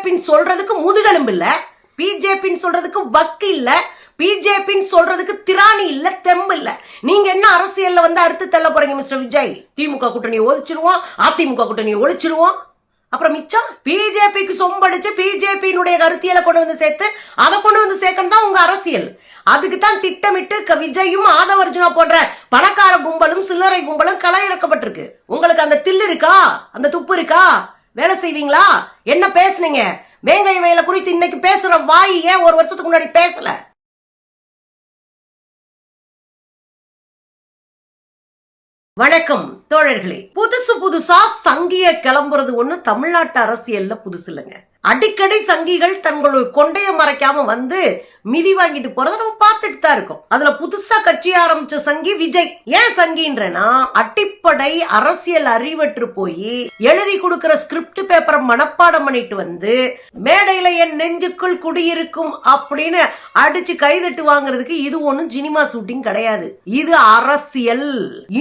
பிஜேபின்னு சொல்றதுக்கு முதுகெலும்பு இல்ல. பிஜேபின்னு சொல்றதுக்கு வக்கு இல்ல. பிஜேபின்னு சொல்றதுக்கு திராணி இல்ல தெம்பு இல்ல. நீங்க என்ன அரசியல்ல வந்து அறுத்து தள்ள போறீங்க மிஸ்டர் விஜய்? திமுக கூட்டணியை ஒழிச்சிருவோம் அதிமுக கூட்டணியை ஒழிச்சிருவோம். அப்புறம் மிச்சம்? பிஜேபிக்கு சொம்படிச்சு பிஜேபியினுடைய கருத்தியலை கொண்டு வந்து சேர்த்து அதை கொண்டு வந்து சேர்க்கணும் தான் உங்க அரசியல். அதுக்கு தான் திட்டமிட்டு விஜயும் ஆதவர்ஜுனா போன்ற பணக்கார கும்பலும் சில்லறை கும்பலும் களை இறக்கப்பட்டிருக்கு. உங்களுக்கு அந்த தில்லு இருக்கா? அந்த துப்பு இருக்கா? வேலை செய்வீங்களா? என்ன பேசுனீங்க? வேங்கை வயல குறித்து இன்னைக்கு பேசுற வாய் ஏன் ஒரு வருஷத்துக்கு முன்னாடி பேசல? வணக்கம். தோழர்களே புதுசு புதுசா சங்கிய கிளம்புறது ஒண்ணு தமிழ்நாட்டு அரசியல்ல புதுசு இல்லைங்க. அடிக்கடி சங்கிகள் தங்களுடைய கொண்டைய மறைக்காம வந்து மிதி வாங்கிட்டு போறத நம்ம பார்த்துட்டு தான் இருக்கோம். அதுல புதுசா கட்சி ஆரம்பிச்ச சங்கி விஜய். ஏன் சங்கின்றனா அடிப்படை அரசியல் அறிவற்று போய் எழுதி கொடுக்கிற ஸ்கிரிப்ட் பேப்பரை மனப்பாடம் பண்ணிட்டு வந்து மேடையில என் நெஞ்சுக்குள் குடியிருக்கும் அப்படின்னு அடிச்சு கைதட்டு வாங்குறதுக்கு இது ஒண்ணும் சினிமா ஷூட்டிங் கிடையாது. இது அரசியல்.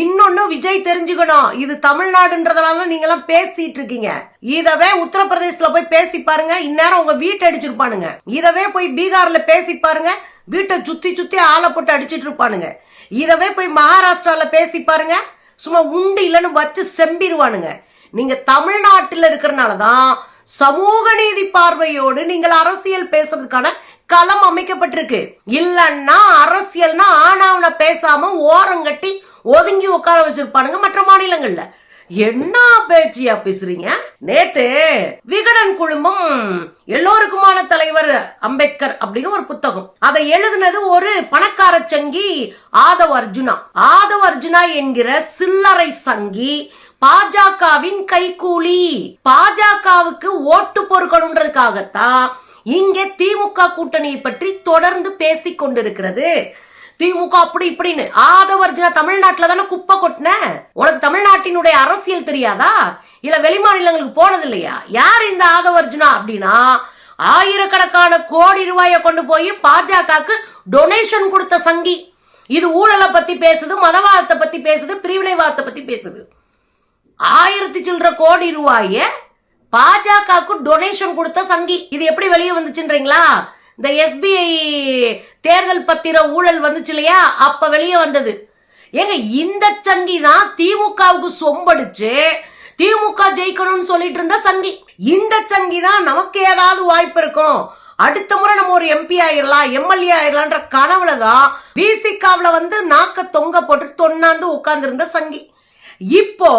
இன்னொன்னு விஜய் தெரிஞ்சுக்கணும் இது தமிழ்நாடுன்றதுனால நீங்க எல்லாம் பேசிட்டு இருக்கீங்க இதவே உத்தரப்பிரதேசல போய் பேசி பாருங்க. இந்நேரம் உங்க வீட்டை அடிச்சிருப்பானுங்க. இதவே போய் பீகார்ல பேசி பாருங்க. வீட்டை சுத்தி சுத்தி ஆளை போட்டு அடிச்சிட்டு இருப்பானுங்க இதவே போய் மகாராஷ்டிரால பேசி பாருங்க. சும்மா உண்டு இல்லைன்னு வச்சு செம்பிடுவானுங்க. நீங்க தமிழ்நாட்டில் இருக்கிறனால தான் சமூக நீதி பார்வையோடு நீங்கள் அரசியல் பேசுறதுக்கான களம் அமைக்கப்பட்டிருக்கு. இல்லைன்னா அரசியல்னா ஆனாவன பேசாம ஓரங்கட்டி ஒதுங்கி உட்கார வச்சிருப்பானுங்க மற்ற மாநிலங்கள்ல. என்ன பேச்சியா பேசுறீங்க? நேத்து விகடன் குழுமம் எல்லோருக்குமான தலைவர் அம்பேத்கர் அப்படின்னு ஒரு புத்தகம். அதை எழுதினது ஒரு பணக்கார சங்கி ஆதவ அர்ஜுனா. ஆதவ அர்ஜுனா என்கிற சில்லறை சங்கி பாஜகவின் கைகூலி. பாஜகவுக்கு ஓட்டு பொறுக்கணுன்றதுக்காகத்தான் இங்கே திமுக கூட்டணியை பற்றி தொடர்ந்து பேசிக் கொண்டிருக்கிறது திமுக அப்படி இப்படின்னு. ஆதவர்ஜன தமிழ்நாட்டில் தானே குப்பை கொட்டின? உனக்கு தமிழ்நாட்டினுடைய அரசியல் தெரியாதா? இல்ல வெளிமாநிலங்களுக்கு போனது இல்லையா யார் இந்த ஆதவர்ஜுனா அப்படின்னா ஆயிரக்கணக்கான கோடி ரூபாயை கொண்டு போய் பாஜகவுக்கு டொனேஷன் கொடுத்த சங்கி. இது ஊழலை பத்தி பேசுது மதவாதத்தை பத்தி பேசுது பிரிவினைவாதத்தை பத்தி பேசுது. ஆயிரத்தி சில்லற கோடி ரூபாய பாஜகவுக்கு டொனேஷன் கொடுத்த சங்கி. இது எப்படி வெளியே வந்துச்சுன்றீங்களா? இந்த எஸ்பிஐ தேர்தல் பத்திர ஊழல் வந்துச்சு இல்லையா? அப்ப வெளியே வந்தது. ஏங்க இந்த சங்கி தான் திமுகவுக்கு சொம்படிச்சு திமுக ஜெயிக்கணும்னு சொல்லிட்டு இருந்த சங்கி. இந்த சங்கி தான் நமக்கு ஏதாவது வாய்ப்பு இருக்கும். அடுத்த முறை நம்ம ஒரு எம்பி ஆயிடலாம் எம்எல்ஏ ஆயிடலான்ற கனவுல தான் பிசிகாவில் வந்து நாக்க தொங்க போட்டு தொண்ணாந்து உட்கார்ந்திருந்த சங்கி. இப்போ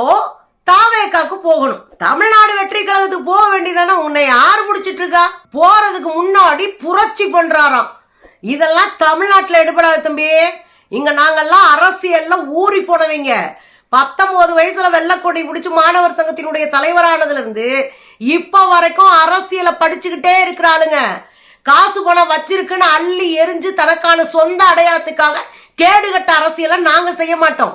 தாவேக்காக்கு போகணும். தமிழ்நாடு வெற்றி கழகத்துக்கு போக வேண்டியதானே? உன்னை யார் முடிச்சிட்டு இருக்கா? போறதுக்கு முன்னாடி புரட்சி பண்றாராம். இதெல்லாம் தமிழ்நாட்டில் எடுபடாது தம்பி. இங்க நாங்கெல்லாம் அரசியல்ல ஊறி போனவங்க. பத்தொன்பது வயசுல வெள்ளக்கொடி பிடிச்சி மாணவர் சங்கத்தினுடைய தலைவரானதுல இருந்து இப்ப வரைக்கும் அரசியலை படிச்சுக்கிட்டே இருக்கிற ஆளுங்க. காசு பணம் வச்சிருக்குன்னு அள்ளி எரிஞ்சு தனக்கான சொந்த அடையாளத்துக்காக கேடுகட்ட அரசியலை நாங்க செய்ய மாட்டோம்.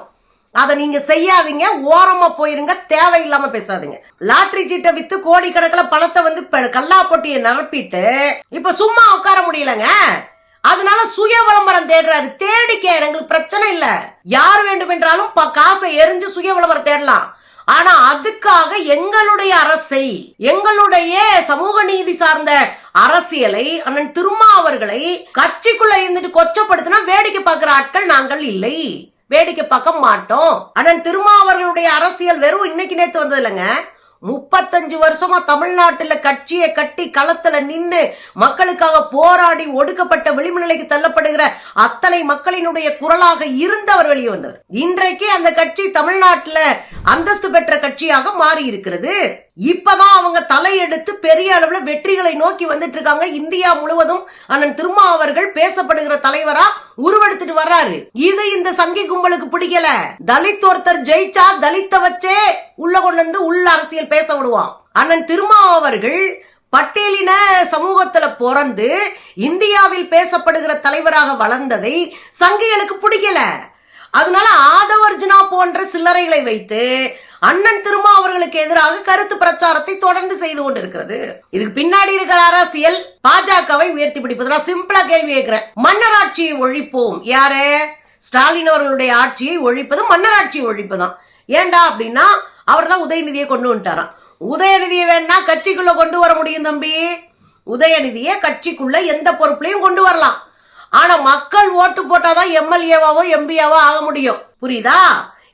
அதை நீங்க செய்யாதீங்க ஓரமா போயிருங்க தேவையில்லாம பேசாதீங்க. லாட்ரி சீட்டை வித்து கோடிக்கணக்கில் பணத்தை வந்து கல்லா பொட்டியை நிரப்பிட்டு இப்ப சும்மா உட்கார முடியலங்க. அதனால சுய விளம்பரம் தேடுறாரு தேடிக்க எங்களுக்கு பிரச்சனை இல்ல. யார் வேண்டுமென்றாலும் ப- காசை எரிஞ்சு சுய விளம்பரம் தேடலாம். ஆனா அதுக்காக எங்களுடைய அரசை எங்களுடைய சமூக நீதி சார்ந்த அரசியலை அண்ணன் திருமாவர்களை கட்சிக்குள்ள இருந்துட்டு கொச்சப்படுத்தினா வேடிக்கை பார்க்கிற ஆட்கள் நாங்கள் இல்லை. வேடிக்கை பார்க்க மாட்டோம். ஆனால் திருமாவர்களுடைய அரசியல் வெறும் இன்னைக்கு நேத்து வந்தது இல்லைங்க. முப்பத்தஞ்சு வருஷமா தமிழ்நாட்டுல கட்சியை கட்டி களத்துல நின்று மக்களுக்காக போராடி ஒடுக்கப்பட்ட விளிம்புநிலைக்கு தள்ளப்படுகிற அத்தனை மக்களினுடைய குரலாக இருந்தவர் வெளியே வந்தவர். இன்றைக்கு அந்த கட்சி தமிழ்நாட்டுல அந்தஸ்து பெற்ற கட்சியாக மாறி இருக்கிறது இப்பதான் அவங்க தலையெடுத்து பெரிய அளவுல வெற்றிகளை நோக்கி வந்துட்டு இருக்காங்க இந்தியா முழுவதும் அண்ணன் திருமா அவர்கள் பேசப்படுகிற தலைவரா உருவெடுத்துட்டு வர்றாரு. இது இந்த சங்கி கும்பலுக்கு பிடிக்கல. தலித் ஒருத்தர் ஜெயிச்சா தலித்த வச்சே உள்ள கொண்டு வந்து உள்ள அரசியல் பேச விடுவான். அண்ணன் திருமா அவர்கள் பட்டேலின சமூகத்துல பிறந்து இந்தியாவில் பேசப்படுகிற தலைவராக வளர்ந்ததை சங்கிகளுக்கு பிடிக்கல. அதனால ஆதவர்ஜுனா போன்ற சில்லறைகளை வைத்து அண்ணன் திருமா அவர்களுக்கு எதிராக கருத்து பிரச்சாரத்தை தொடர்ந்து செய்து கொண்டிருக்கிறது. இதுக்கு பின்னாடி இருக்கிற அரசியல் பாஜகவை உயர்த்தி பிடிப்பது. நான் சிம்பிளா கேள்வி கேட்கிறேன். மன்னராட்சியை ஒழிப்போம். யாரு? ஸ்டாலின் அவர்களுடைய ஆட்சியை ஒழிப்பது மன்னராட்சியை ஒழிப்புதான் ஏன்டா அப்படின்னா அவர் தான் உதயநிதியை கொண்டு வந்துட்டாராம். உதயநிதியை வேணா கட்சிக்குள்ள கொண்டு வர முடியும் தம்பி. உதயநிதியை கட்சிக்குள்ள எந்த பொறுப்புலையும் கொண்டு வரலாம். ஆனா மக்கள் ஓட்டு போட்டாதான் எம்எல்ஏவாவோ எம்பியாவோ ஆக முடியும். புரியுதா?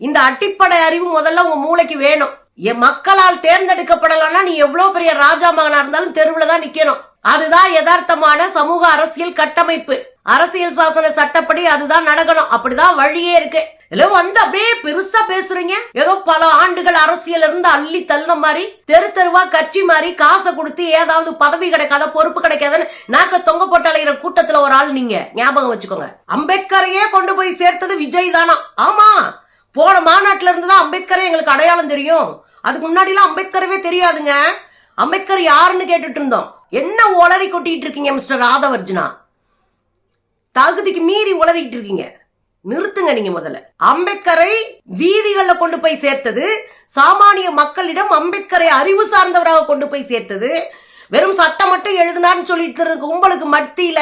இந்த அட்டிப்படை அறிவு முதல்ல உங்க மூளைக்கு வேணும். என் மக்களால் தேர்ந்தெடுக்கப்படலைன்னா நீ எவ்வளவு பெரிய ராஜா மகனா இருந்தாலும் தெருவுல தான் நிக்கணும். அதுதான் யதார்த்தமான சமூக அரசியல் கட்டமைப்பு. அரசியல் சாசன சட்டப்படி அதுதான் நடக்கணும். அப்படிதான் வழியே இருக்கு. இல்ல வந்து அப்படியே பெருசா பேசுறீங்க. ஏதோ பல ஆண்டுகள் அரசியல் இருந்து அள்ளி தள்ள மாதிரி தெரு தெருவா கட்சி மாதிரி காசை கொடுத்து ஏதாவது பதவி கிடைக்காத பொறுப்பு கிடைக்காதன்னு நாக்க தொங்க போட்டு அலைகிற கூட்டத்துல ஒரு ஆள் நீங்க. ஞாபகம் வச்சுக்கோங்க. அம்பேத்கரையே கொண்டு போய் சேர்த்தது விஜய் தானா? ஆமா. போன மாநாட்டில் இருந்து தான் அம்பேத்கரே எங்களுக்கு அடையாளம் தெரியும். அதுக்கு முன்னாடிலாம் அம்பேத்கரவே தெரியாதுங்க. அம்பேத்கர் யாருன்னு கேட்டுட்டு இருந்தோம். என்ன உளறி கொட்டிட்டு இருக்கீங்க மிஸ்டர் ராதவர்ஜுனா? தகுதிக்கு மீறி உளறிட்டு இருக்கீங்க. நிறுத்துங்க நீங்க முதல்ல. அம்பேத்கரை வீதிகளில் கொண்டு போய் சேர்த்தது சாமானிய மக்களிடம் அம்பேத்கரை அறிவு சார்ந்தவராக கொண்டு போய் சேர்த்தது. வெறும் சட்டம் மட்டும் எழுதினார்னு சொல்லிட்டு இருக்க உங்களுக்கு மத்தியில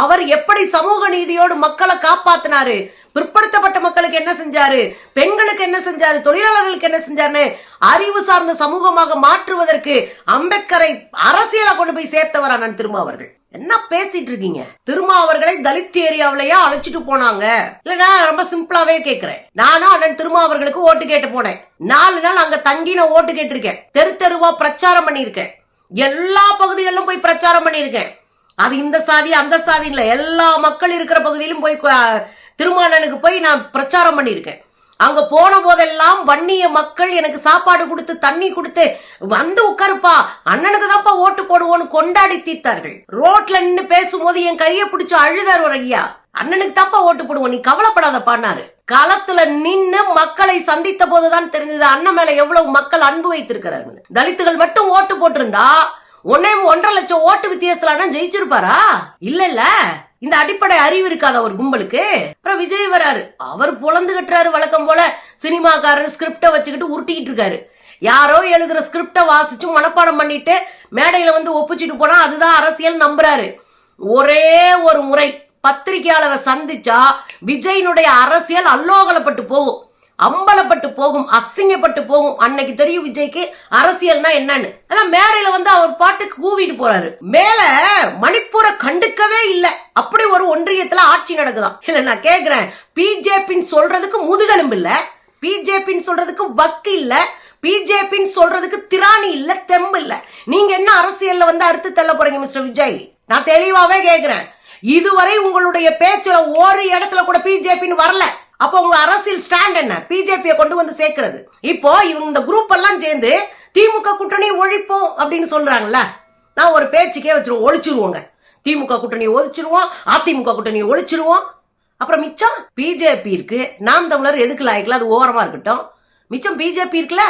அவர் எப்படி சமூக நீதியோடு மக்களை காப்பாத்தினாரு? பிற்படுத்தப்பட்ட மக்களுக்கு என்ன செஞ்சாரு? பெண்களுக்கு என்ன செஞ்சாரு? தொழிலாளர்களுக்கு என்ன செஞ்சாருன்னு அறிவு சார்ந்த சமூகமாக மாற்றுவதற்கு அம்பேத்கரை அரசியலை கொண்டு போய் சேர்த்தவர் அண்ணன் திரும்ப அவர்கள். என்ன பேசிட்டு இருக்கீங்க? திருமா அவர்களை தலித் ஏரியாவிலயா அழைச்சிட்டு போனாங்க? இல்ல நான் ரொம்ப சிம்பிளாவே கேக்குறேன். நானும் அண்ணன் திருமா அவர்களுக்கு ஓட்டு கேட்டு போனேன். நாலு நாள் அங்க தங்கி நான் ஓட்டு கேட்டிருக்கேன். தெரு தெருவா பிரச்சாரம் பண்ணியிருக்கேன். எல்லா பகுதிகளிலும் போய் பிரச்சாரம் பண்ணியிருக்கேன். அது இந்த சாதி அந்த சாதி இல்ல. எல்லா மக்கள் இருக்கிற பகுதியிலும் போய் திருமானனுக்கு போய் நான் பிரச்சாரம் பண்ணியிருக்கேன். அங்கே போன போதெல்லாம் வன்னிய மக்கள் எனக்கு சாப்பாடு கொடுத்து தண்ணி கொடுத்து வந்து உட்காருப்பா அண்ணனுக்கு தான்ப்பா ஓட்டு போடுவோன்னு கொண்டாடி தீர்த்தார்கள். ரோட்ல நின்று பேசும்போது என் கையை பிடிச்சு அழுதார் ஒரு ஐயா. அண்ணனுக்கு தான்ப்பா ஓட்டு போடுவோம் நீ கவலைப்படாத பாடினாரு களத்துல நின்று மக்களை சந்தித்த போதுதான் தெரிஞ்சது அண்ணன் மேல எவ்வளவு மக்கள் அன்பு வைத்திருக்கிறார்கள் தலித்துகள் மட்டும் ஓட்டு போட்டிருந்தா ஒன்னே ஒன்றரை லட்சம் ஓட்டு வித்தியாசத்துல அண்ணன் ஜெயிச்சிருப்பாரா? இல்ல இல்ல இந்த அடிப்படை அறிவு இருக்காத ஒரு கும்பலுக்கு? அப்புறம் விஜய் வராரு. அவர் புலந்து கட்டுறாரு வழக்கம் போல. சினிமாக்காரர் ஸ்கிரிப்டை வச்சுக்கிட்டு உருட்டிக்கிட்டு இருக்காரு. யாரோ எழுதுற ஸ்கிரிப்டை வாசிச்சு மனப்பாடம் பண்ணிட்டு மேடையில வந்து ஒப்பிச்சிட்டு போனா அதுதான் அரசியல் நம்புறாரு. ஒரே ஒரு முறை பத்திரிகையாளரை சந்திச்சா விஜயினுடைய அரசியல் அல்லோகலப்பட்டு போகும். அம்பலப்பட்டு போகும் அசிங்கப்பட்டு போகும். அன்னைக்கு தெரியும் விஜய்க்கு அரசியல்னா என்னன்னு. அதான் மேடையில வந்து அவர் பாட்டுக்கு கூவிட்டு போறாரு. மேல மணிப்பூரை கண்டுக்கவே இல்லை. அப்படி ஒரு ஒன்றியத்துல ஆட்சி நடக்குதான். இல்ல நான் கேக்குறேன். பிஜேபின்னு சொல்றதுக்கு முதுகெலும்பு இல்ல. பிஜேபின்னு சொல்றதுக்கு வக்கு இல்ல. பிஜேபின்னு சொல்றதுக்கு திராணி இல்ல தெம்பு இல்ல. நீங்க என்ன அரசியல்ல வந்து அறுத்து தள்ள போறீங்க மிஸ்டர் விஜய்? நான் தெளிவாவே கேக்குறேன். இதுவரை உங்களுடைய பேச்சுல ஒரு இடத்துல கூட பிஜேபின்னு வரல. அப்போ உங்க அரசியல் ஸ்டாண்ட் என்ன? பிஜேபியை கொண்டு வந்து சேர்க்கிறது. இப்போ இவங்க இந்த குரூப் எல்லாம் சேர்ந்து திமுக கூட்டணி ஒழிப்போம் அப்படின்னு சொல்றாங்கல்ல? நான் ஒரு பேச்சுக்கே வச்சிருவோம். ஒழிச்சிருவோங்க. திமுக கூட்டணியை ஒழிச்சிருவோம். அதிமுக கூட்டணியை ஒழிச்சிருவோம். அப்புறம் மிச்சம் பிஜேபி இருக்கு. நாம் தமிழர் எதுக்கு லாய்க்கல? அது ஓரமா இருக்கட்டும். மிச்சம் பிஜேபி இருக்குல்ல?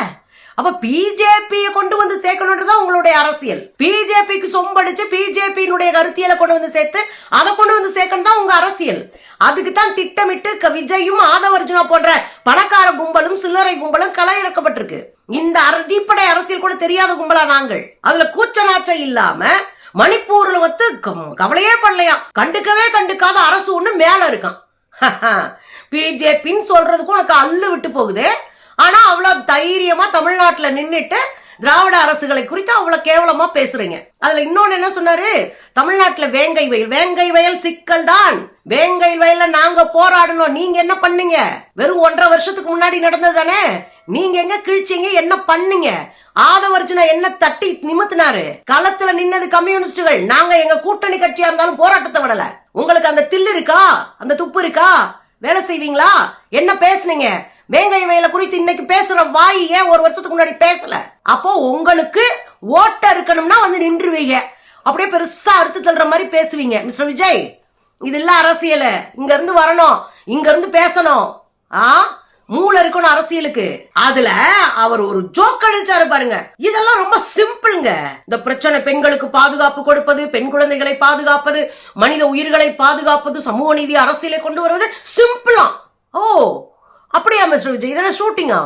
அப்ப பிஜேபியை கொண்டு வந்து சேர்க்கணுன்றதான் உங்களுடைய அரசியல். பிஜேபிக்கு சொம்படிச்சு பிஜேபியினுடைய கருத்தியலை கொண்டு வந்து சேர்த்து அதை கொண்டு வந்து சேர்க்கணும் தான் உங்க அரசியல். அதுக்கு தான் திட்டமிட்டு க- விஜயும் ஆதவர்ஜுனா போன்ற பணக்கார கும்பலும் சில்லறை கும்பலும் களை இறக்கப்பட்டிருக்கு. இந்த அடிப்படை அரசியல் கூட தெரியாத கும்பலா நாங்கள். அதுல கூச்ச நாச்சம் இல்லாம மணிப்பூர்ல வந்து கம்- கவலையே பண்ணலையாம் கண்டுக்கவே கண்டுக்காத அரசு ஒண்ணு மேல இருக்கான். பிஜேபின்னு சொல்றதுக்கும் உனக்கு அல்லு விட்டு போகுது. ஆனா அவ்வளவு தைரியமா தமிழ்நாட்டுல நின்றுட்டு திராவிட அரசுகளை குறித்து அவ்வளவு கேவலமா பேசுறீங்க. அதுல இன்னொன்னு என்ன சொன்னாரு? தமிழ்நாட்டுல வேங்கை வயல். வேங்கை வயல் சிக்கல் தான். வேங்கை வயல்ல நாங்க போராடணும். நீங்க என்ன பண்ணீங்க? வெறும் ஒன்றரை வருஷத்துக்கு முன்னாடி நடந்தது தானே? நீங்க எங்க கிழிச்சீங்க? என்ன பண்ணீங்க? ஆதவர்ஜுனா என்ன தட்டி நிமித்தினாரு? களத்துல நின்னது கம்யூனிஸ்டுகள். நாங்க எங்க கூட்டணி கட்சியா இருந்தாலும் போராட்டத்தை விடல. உங்களுக்கு அந்த தில்லு இருக்கா? அந்த துப்பு இருக்கா? வேலை செய்வீங்களா? என்ன பேசுனீங்க? வேங்கை வயல குறித்து இன்னைக்கு பேசுற வாய் ஏன் ஒரு வருஷத்துக்கு முன்னாடி பேசல? அப்போ உங்களுக்கு ஓட்ட இருக்கணும்னா வந்து நின்றுவீங்க. அப்படியே பெருசா அறுத்து தள்ளுற மாதிரி பேசுவீங்க. மிஸ்டர் விஜய் இது இல்ல அரசியல். இங்க இருந்து வரணும். இங்க இருந்து பேசணும். ஆ? மூளை இருக்கணும் அரசியலுக்கு. அதுல அவர் ஒரு ஜோக் அடிச்சாரு பாருங்க. இதெல்லாம் ரொம்ப சிம்பிள்ங்க இந்த பிரச்சனை பெண்களுக்கு பாதுகாப்பு கொடுப்பது பெண் குழந்தைகளை பாதுகாப்பது மனித உயிர்களை பாதுகாப்பது சமூக நீதி அரசியலை கொண்டு வருவது சிம்பிளா ஓ! அப்படியா மிஸ்டர் விஜய்? இதெல்லாம் ஷூட்டிங்கா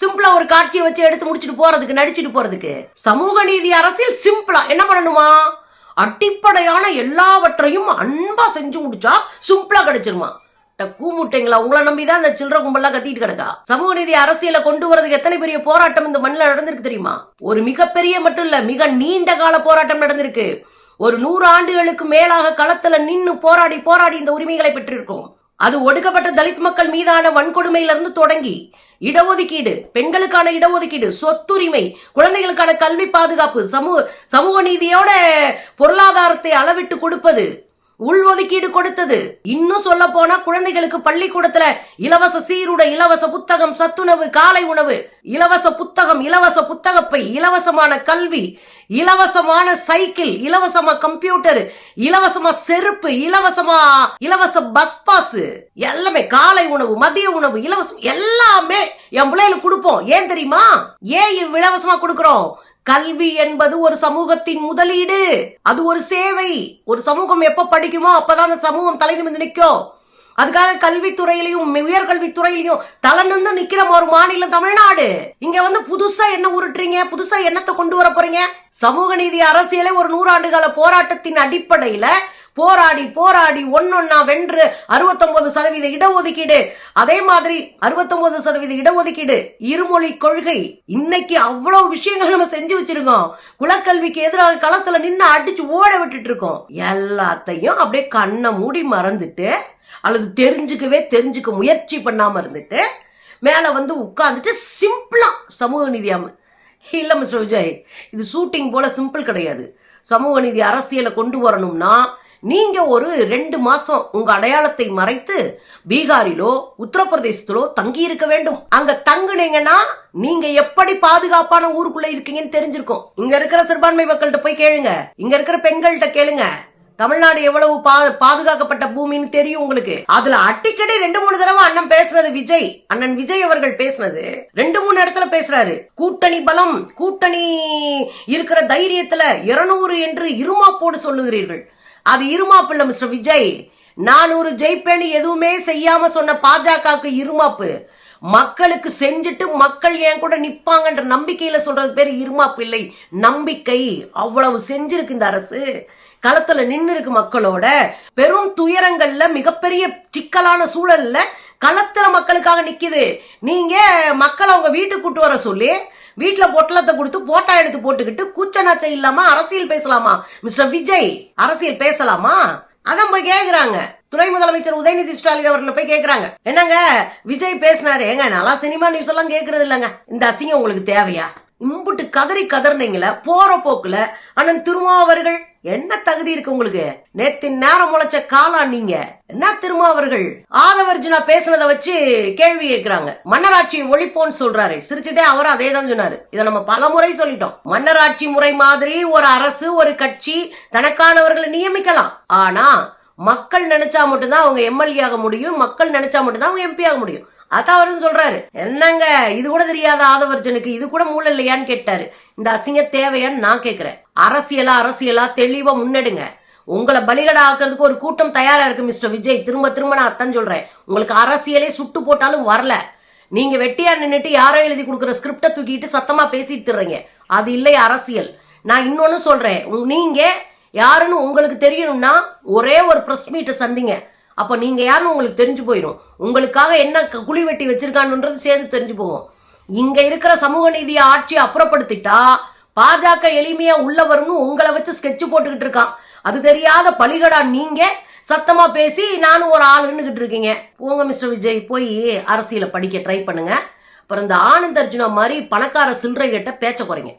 சிம்பிளா ஒரு காட்சியை வச்சு எடுத்து முடிச்சிட்டு போறதுக்கு நடிச்சுட்டு போறதுக்கு. சமூக நீதி அரசியல் சிம்பிளா என்ன பண்ணணுமா? அடிப்படையான எல்லாவற்றையும் அன்பா செஞ்சு முடிச்சா சிம்பிளா கிடைச்சிருமா? கூமுட்டைங்களா? உங்களை நம்பி தான் இந்த சில்லற கும்பல்லாம் கத்திட்டு கிடக்கா. சமூக நீதி அரசியலை கொண்டு வரதுக்கு எத்தனை பெரிய போராட்டம் இந்த மண்ணில் நடந்திருக்கு தெரியுமா? ஒரு மிகப்பெரிய மட்டும் இல்ல மிக நீண்ட கால போராட்டம் நடந்திருக்கு. ஒரு நூறு ஆண்டுகளுக்கு மேலாக களத்துல நின்று போராடி போராடி இந்த உரிமைகளை பெற்றிருக்கோம். அது ஒடுக்கப்பட்ட தலித் மக்கள் மீதான வன்கொடுமையிலிருந்து தொடங்கி இடஒதுக்கீடு பெண்களுக்கான இடஒதுக்கீடு சொத்துரிமை குழந்தைகளுக்கான கல்வி பாதுகாப்பு சமூக சமூக நீதியோட பொருளாதாரத்தை அளவிட்டு கொடுப்பது உள்ஒதுக்கீடு கொடுத்தது. இன்னும் சொல்ல போனா குழந்தைகளுக்கு பள்ளிக்கூடத்துல இலவச சீருடை இலவச புத்தகம் சத்துணவு காலை உணவு இலவச புத்தகம் இலவச புத்தகப்பை இலவசமான கல்வி இலவசமான சைக்கிள் இலவசமா கம்ப்யூட்டர் இலவசமா செருப்பு இலவசமா இலவச பஸ் பாஸ் எல்லாமே காலை உணவு மதிய உணவு இலவசம் எல்லாமே என் பிள்ளைகளுக்கு கொடுப்போம். ஏன் தெரியுமா? ஏன் இலவசமா கொடுக்கிறோம்? கல்வி என்பது ஒரு சமூகத்தின் முதலீடு. அது ஒரு சேவை. ஒரு சமூகம் எப்ப படிக்குமோ அப்பதான் அந்த சமூகம் தலை நிமிந்து நிற்கும். அதுக்காக கல்வித்துறையிலையும் உயர்கல்வித்துறையிலையும் தலை நின்று நிக்கிற ஒரு மாநிலம் தமிழ்நாடு. இங்க வந்து புதுசா என்ன உருட்டுறீங்க? புதுசா என்னத்தை கொண்டு வர போறீங்க? சமூக நீதி அரசியலே ஒரு நூறாண்டு கால போராட்டத்தின் அடிப்படையில போராடி போராடி ஒன்னொன்னா வென்று அறுபத்தொன்பது சதவீத இடஒதுக்கீடு. அதே மாதிரி அறுபத்தொன்பது சதவீத இடஒதுக்கீடு இருமொழி கொள்கை. இன்னைக்கு அவ்வளவு விஷயங்கள் நம்ம செஞ்சு வச்சிருக்கோம். குலக்கல்விக்கு எதிராக களத்துல நின்று அடிச்சு ஓட விட்டுட்டு இருக்கோம். எல்லாத்தையும் அப்படியே கண்ணை மூடி மறந்துட்டு அல்லது தெரிஞ்சுக்கவே தெரிஞ்சுக்க முயற்சி பண்ணாமல் இருந்துட்டு மேலே வந்து உட்காந்துட்டு சிம்பிளாக சமூக நீதியாம இல்லை மிஸ்டர் விஜய் இது ஷூட்டிங் போல் சிம்பிள் கிடையாது. சமூக நீதி அரசியலை கொண்டு வரணும்னா நீங்கள் ஒரு ரெண்டு மாதம் உங்கள் அடையாளத்தை மறைத்து பீகாரிலோ உத்தரப்பிரதேசத்திலோ தங்கி இருக்க வேண்டும். அங்கே தங்குனீங்கன்னா நீங்கள் எப்படி பாதுகாப்பான ஊருக்குள்ளே இருக்கீங்கன்னு தெரிஞ்சிருக்கும். இங்கே இருக்கிற சிறுபான்மை மக்கள்கிட்ட போய் கேளுங்க. இங்கே இருக்கிற பெண்கள்கிட்ட கேளுங்க. தமிழ்நாடு எவ்வளவு பா பாதுகாக்கப்பட்ட பூமின்னு தெரியும் உங்களுக்கு? அதுல அடிக்கடி ரெண்டு மூணு தடவை அண்ணன் பேசுனது விஜய். அண்ணன் விஜய் அவர்கள் பேசுனது ரெண்டு மூணு இடத்துல பேசுறாரு. கூட்டணி பலம் கூட்டணி இருக்கிற தைரியத்துல இருநூறு என்று இருமாப்போடு சொல்லுகிறீர்கள். அது இருமாப்பு இல்ல மிஸ்டர் விஜய். நானூறு ஜெயிப்பேன்னு எதுவுமே செய்யாம சொன்ன பாஜகவுக்கு இருமாப்பு. மக்களுக்கு செஞ்சுட்டு மக்கள் ஏன் கூட நிப்பாங்கன்ற நம்பிக்கையில சொல்றது பேர் இருமாப்பு இல்லை. நம்பிக்கை அவ்வளவு செஞ்சிருக்கு இந்த அரசு. களத்துல நின்று இருக்கு மக்களோட பெரும் துயரங்கள்ல மிகப்பெரிய சிக்கலான சூழல்ல களத்துல மக்களுக்காக நிக்குது. நீங்க மக்களை அவங்க வீட்டுக்கு கூட்டு வர சொல்லி வீட்டுல பொட்டலத்தை கொடுத்து போட்டா எடுத்து போட்டுக்கிட்டு கூச்ச நாச்சம் இல்லாம அரசியல் பேசலாமா? மிஸ்டர் விஜய் அரசியல் பேசலாமா? அதான் போய் கேக்குறாங்க. துணை முதலமைச்சர் உதயநிதி ஸ்டாலின் அவர்களை போய் கேக்குறாங்க. என்னங்க விஜய் பேசினாரு. ஏங்க நல்லா சினிமா நியூஸ் எல்லாம் கேக்குறது இல்லைங்க. இந்த அசிங்கம் உங்களுக்கு தேவையா? இம்புட்டு கதறி கதறினீங்கள போற போக்குல அண்ணன் திருமாவர்கள் என்ன தகுதி இருக்கு உங்களுக்கு? நேத்தின் நேரம் முளைச்ச காலா நீங்க. என்ன திருமாவர்கள்? ஆதவர்ஜுனா பேசுனதை வச்சு கேள்வி கேட்கிறாங்க மன்னராட்சியை ஒழிப்போன்னு சொல்றாரு. சிரிச்சுட்டே அவரும் அதே தான் சொன்னாரு. இதை நம்ம பல முறை சொல்லிட்டோம். மன்னராட்சி முறை மாதிரி ஒரு அரசு ஒரு கட்சி தனக்கானவர்களை நியமிக்கலாம். ஆனா மக்கள் நினைச்சா மட்டும்தான் அவங்க எம்எல்ஏ ஆக முடியும் மக்கள் நினைச்சா மட்டும்தான் அவங்க எம்பி ஆக முடியும். அதான் அவரும் சொல்றாரு. என்னங்க இது கூட தெரியாத ஆதவர்ஜனுக்கு இது கூட மூளை இல்லையான்னு கேட்டாரு. இந்த அசிங்க தேவையான்னு நான் கேட்கிறேன் அரசியலா அரசியலா தெளிவா முன்னெடுங்க. உங்களை பலிகடா ஆக்குறதுக்கு ஒரு கூட்டம் தயாரா இருக்கு மிஸ்டர் விஜய். திரும்ப திரும்ப நான் அத்தான் சொல்றேன். உங்களுக்கு அரசியலே சுட்டு போட்டாலும் வரல. நீங்க வெட்டியா நின்றுட்டு யாரோ எழுதி கொடுக்குற ஸ்கிரிப்டை தூக்கிட்டு சத்தமா பேசிட்டு அது இல்லை அரசியல். நான் இன்னொன்னு சொல்றேன். நீங்க யாருன்னு உங்களுக்கு தெரியணும்னா ஒரே ஒரு ப்ரெஸ் மீட்டை சந்திங்க. அப்போ நீங்கள் யாருன்னு உங்களுக்கு தெரிஞ்சு போயிடும். உங்களுக்காக என்ன குழி வெட்டி வச்சிருக்கானுன்றது சேர்ந்து தெரிஞ்சு போகும். இங்கே இருக்கிற சமூக நீதி ஆட்சியை அப்புறப்படுத்திட்டா பாஜக எளிமையாக உள்ள வரும்னு உங்களை வச்சு ஸ்கெட்ச் போட்டுக்கிட்டு இருக்கான். அது தெரியாத பலிகடா நீங்கள் சத்தமாக பேசி நானும் ஒரு ஆளுன்னுகிட்டு இருக்கீங்க. போங்க மிஸ்டர் விஜய் போய் அரசியலை படிக்க ட்ரை பண்ணுங்க. அப்புறம் இந்த ஆனந்த் அர்ஜுனா மாதிரி பணக்கார சில்லறை கிட்ட பேச்ச குறைங்க.